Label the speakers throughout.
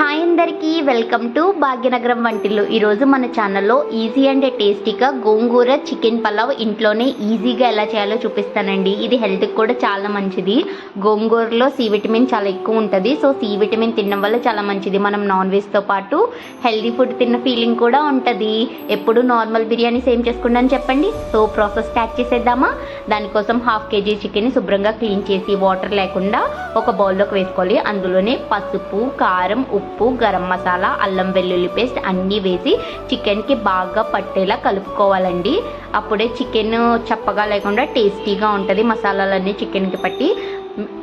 Speaker 1: Hi అందరికీ welcome to Bhagyanagaram వంటిల్లు. ఈరోజు మన ఛానల్లో ఈజీ అండ్ టేస్టీగా గోంగూర చికెన్ పలావ్ ఇంట్లోనే ఈజీగా ఎలా చేయాలో చూపిస్తానండి. ఇది హెల్త్కి కూడా చాలా మంచిది. గోంగూరలో సి విటమిన్ చాలా ఎక్కువ ఉంటుంది. సో సి విటమిన్ తినడం వల్ల చాలా మంచిది. మనం నాన్ వెజ్తో పాటు హెల్దీ ఫుడ్ తిన్న ఫీలింగ్ కూడా ఉంటుంది. ఎప్పుడు నార్మల్ బిర్యానీ సేమ్ చేసుకుంటాను చెప్పండి. సో ప్రాసెస్ స్టార్ట్ చేసేద్దామా? దానికోసం హాఫ్ కేజీ చికెన్ని శుభ్రంగా క్లీన్ చేసి వాటర్ లేకుండా ఒక బౌల్లోకి వేసుకోవాలి. అందులోనే పసుపు కారం ఉప్పు ఉప్పు గరం మసాలా అల్లం వెల్లుల్లి పేస్ట్ అన్నీ వేసి చికెన్కి బాగా పట్టేలా కలుపుకోవాలండి. అప్పుడే చికెన్ చప్పగా లేకుండా టేస్టీగా ఉంటుంది. మసాలాలన్నీ చికెన్కి పట్టి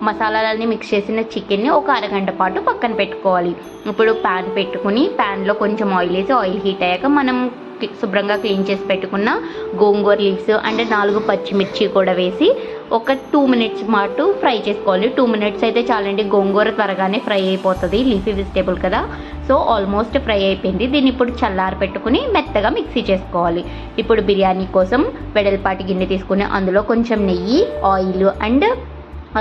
Speaker 1: మసాలాలన్నీ మిక్స్ చేసిన చికెన్ని ఒక అరగంట పాటు పక్కన పెట్టుకోవాలి. ఇప్పుడు ప్యాన్ పెట్టుకుని ప్యాన్లో కొంచెం ఆయిల్ వేసి ఆయిల్ హీట్ అయ్యాక మనం శుభ్రంగా క్లీన్ చేసి పెట్టుకున్న గోంగూర లీవ్స్ అండ్ నాలుగు పచ్చిమిర్చి కూడా వేసి ఒక టూ మినిట్స్ మాటు ఫ్రై చేసుకోవాలి. టూ మినిట్స్ అయితే చాలండి. గోంగూర త్వరగానే ఫ్రై అయిపోతుంది. లీఫీ వెజిటేబుల్ కదా. సో ఆల్మోస్ట్ ఫ్రై అయిపోయింది. దీన్ని ఇప్పుడు చల్లారి పెట్టుకుని మెత్తగా మిక్సీ చేసుకోవాలి. ఇప్పుడు బిర్యానీ కోసం వెడల్పాటి గిన్నె తీసుకుని అందులో కొంచెం నెయ్యి ఆయిల్ అండ్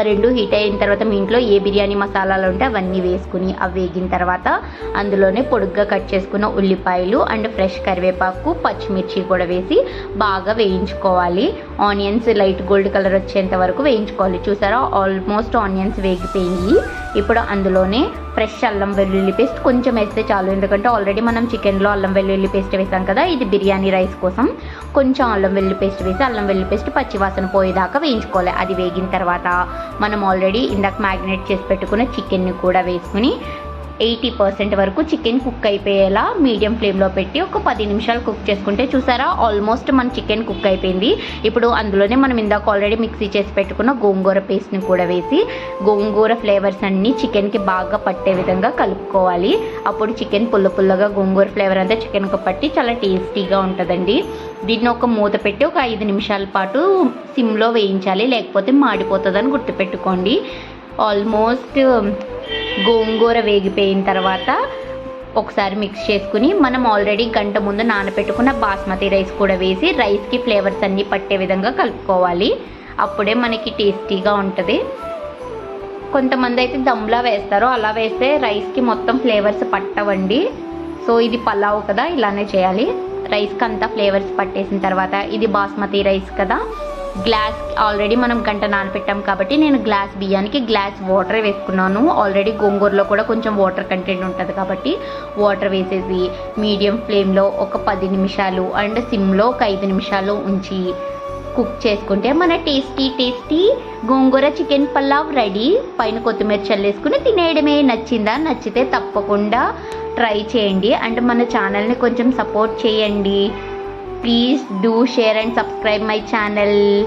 Speaker 1: రెండు హీట్ అయిన తర్వాత మీ ఇంట్లో ఏ బిర్యానీ మసాలాలు ఉంటే అవన్నీ వేసుకుని అవి వేగిన తర్వాత అందులోనే పొడుగ్గా కట్ చేసుకున్న ఉల్లిపాయలు అండ్ ఫ్రెష్ కరివేపాకు పచ్చిమిర్చి కూడా వేసి బాగా వేయించుకోవాలి. ఆనియన్స్ లైట్ గోల్డ్ కలర్ వచ్చేంత వరకు వేయించుకోవాలి. చూసారా? ఆల్మోస్ట్ ఆనియన్స్ వేగిపోయి ఇప్పుడు అందులోనే ఫ్రెష్ అల్లం వెల్లుల్లి పేస్ట్ కొంచెం వేస్తే చాలు. ఎందుకంటే ఆల్రెడీ మనం చికెన్లో అల్లం వెల్లుల్లి పేస్ట్ వేసాం కదా ఇది బిర్యానీ రైస్ కోసం. కొంచెం అల్లం వెల్లుల్లి పేస్ట్ వేసి అల్లం వెల్లుల్లి పేస్ట్ పచ్చివాసన పోయేదాకా వేయించుకోవాలి. అది వేగిన తర్వాత మనం ఆల్రెడీ ఇందాక మ్యాగ్నేట్ చేసి పెట్టుకున్న చికెన్ని కూడా వేసుకుని ఎయిటీ పర్సెంట్ వరకు చికెన్ కుక్ అయిపోయేలా మీడియం ఫ్లేమ్లో పెట్టి ఒక పది నిమిషాలు కుక్ చేసుకుంటే చూసారా? ఆల్మోస్ట్ మన చికెన్ కుక్ అయిపోయింది. ఇప్పుడు అందులోనే మనం ఇందాక ఆల్రెడీ మిక్సీ చేసి పెట్టుకున్న గోంగూర పేస్ట్ని కూడా వేసి గోంగూర ఫ్లేవర్స్ అన్నీ చికెన్కి బాగా పట్టే విధంగా కలుపుకోవాలి. అప్పుడు చికెన్ పుల్ల పుల్లగా గోంగూర ఫ్లేవర్ అంతా చికెన్కి పట్టి చాలా టేస్టీగా ఉంటుందండి. దీన్ని ఒక మూత పెట్టి ఒక ఐదు నిమిషాల పాటు సిమ్లో వేయించాలి లేకపోతే మాడిపోతుందని గుర్తుపెట్టుకోండి. ఆల్మోస్ట్ గోంగూర వేగిపోయిన తర్వాత ఒకసారి మిక్స్ చేసుకుని మనం ఆల్రెడీ గంట ముందు నానబెట్టుకున్న బాస్మతి రైస్ కూడా వేసి రైస్కి ఫ్లేవర్స్ అన్నీ పట్టే విధంగా కలుపుకోవాలి. అప్పుడే మనకి టేస్టీగా ఉంటుంది. కొంతమంది అయితే దమ్లా వేస్తారు. అలా వేస్తే రైస్కి మొత్తం ఫ్లేవర్స్ పట్టవండి. సో ఇది పలావ్ కదా ఇలానే చేయాలి. రైస్కి అంతా ఫ్లేవర్స్ పట్టేసిన తర్వాత ఇది బాస్మతి రైస్ కదా. గ్లాస్ ఆల్రెడీ మనం గంట నానపెట్టాం కాబట్టి నేను గ్లాస్ బియ్యానికి గ్లాస్ వాటర్ వేసుకున్నాను. ఆల్రెడీ గోంగూరలో కూడా కొంచెం వాటర్ కంటెంట్ ఉంటుంది కాబట్టి వాటర్ వేసేసి మీడియం ఫ్లేమ్లో ఒక పది నిమిషాలు అండ్ సిమ్లో ఒక ఐదు నిమిషాలు ఉంచి కుక్ చేసుకుంటే మన టేస్టీ టేస్టీ గోంగూర చికెన్ పలావ్ రెడీ పైన కొత్తిమీర చల్లేసుకుని తినేయడమే. నచ్చిందా? నచ్చితే తప్పకుండా ట్రై చేయండి. అండ్ మన ఛానల్ని కొంచెం సపోర్ట్ చేయండి. Please do share and subscribe my channel.